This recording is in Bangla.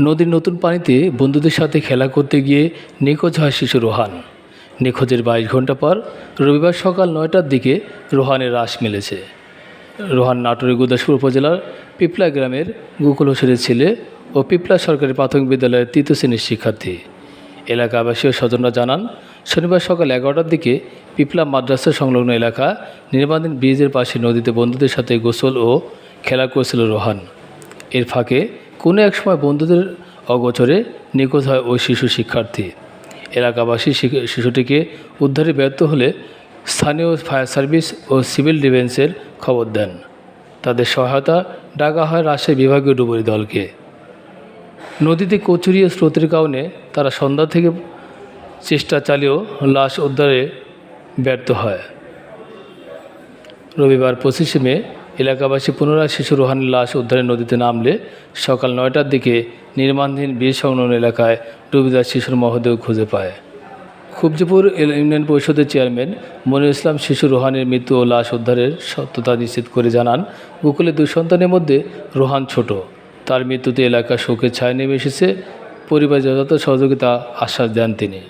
নদীর নতুন পানিতে বন্ধুদের সাথে খেলা করতে গিয়ে নিখোঁজ হয় শিশু রোহান। নিখোঁজের বাইশ ঘণ্টা পর রবিবার সকাল নয়টার দিকে রোহানের রাশ মিলেছে। রোহান নাটোরের গুদাসপুর উপজেলার পিপলা গ্রামের গোকুল হোসেনের ছেলে ও পিপলা সরকারি প্রাথমিক বিদ্যালয়ের তৃতীয় শ্রেণির শিক্ষার্থী। এলাকাবাসী ও স্বজনরা জানান, শনিবার সকাল এগারোটার দিকে পিপলা মাদ্রাসা সংলগ্ন এলাকা নির্মাণাধীন ব্রিজের পাশে নদীতে বন্ধুদের সাথে গোসল ও খেলা করছিল রোহান। এর ফাঁকে কোনো এক সময় বন্ধুদের অগোচরে নিখোঁজ হয় ওই শিশু শিক্ষার্থী। এলাকাবাসী শিশু- শিশুটিকে উদ্ধারে ব্যর্থ হলে স্থানীয় ফায়ার সার্ভিস ও সিভিল ডিফেন্সের খবর দেন। তাদের সহায়তা ডাকা হয় রাজশাহী বিভাগীয় ডুবুরি দলকে। নদীতে কচুরিয়ে স্রোতের কারণে তারা সন্ধ্যা থেকে চেষ্টা চালিয়েও লাশ উদ্ধারে ব্যর্থ হয়। রবিবার পঁচিশে মে এলাকাবাসী পুনরায় শিশু রোহানের লাশ উদ্ধারে নদীতে নামলে সকাল নয়টার দিকে নির্মাণধীন বীর সংলগ্ন এলাকায় ডুবিদার শিশুর মহদেহ খুঁজে পায়। খুবজিপুর ইউনিয়ন পরিষদের চেয়ারম্যান মনির ইসলাম শিশু রোহানের মৃত্যু ও লাশ উদ্ধারের সত্যতা নিশ্চিত করে জানান গোকুলের দুই সন্তানের মধ্যে রোহান ছোট। তার মৃত্যুতে এলাকা শোকের ছায়া নেমে এসেছে। পরিবার যথাযথ সহযোগিতা আশ্বাস দেন তিনি।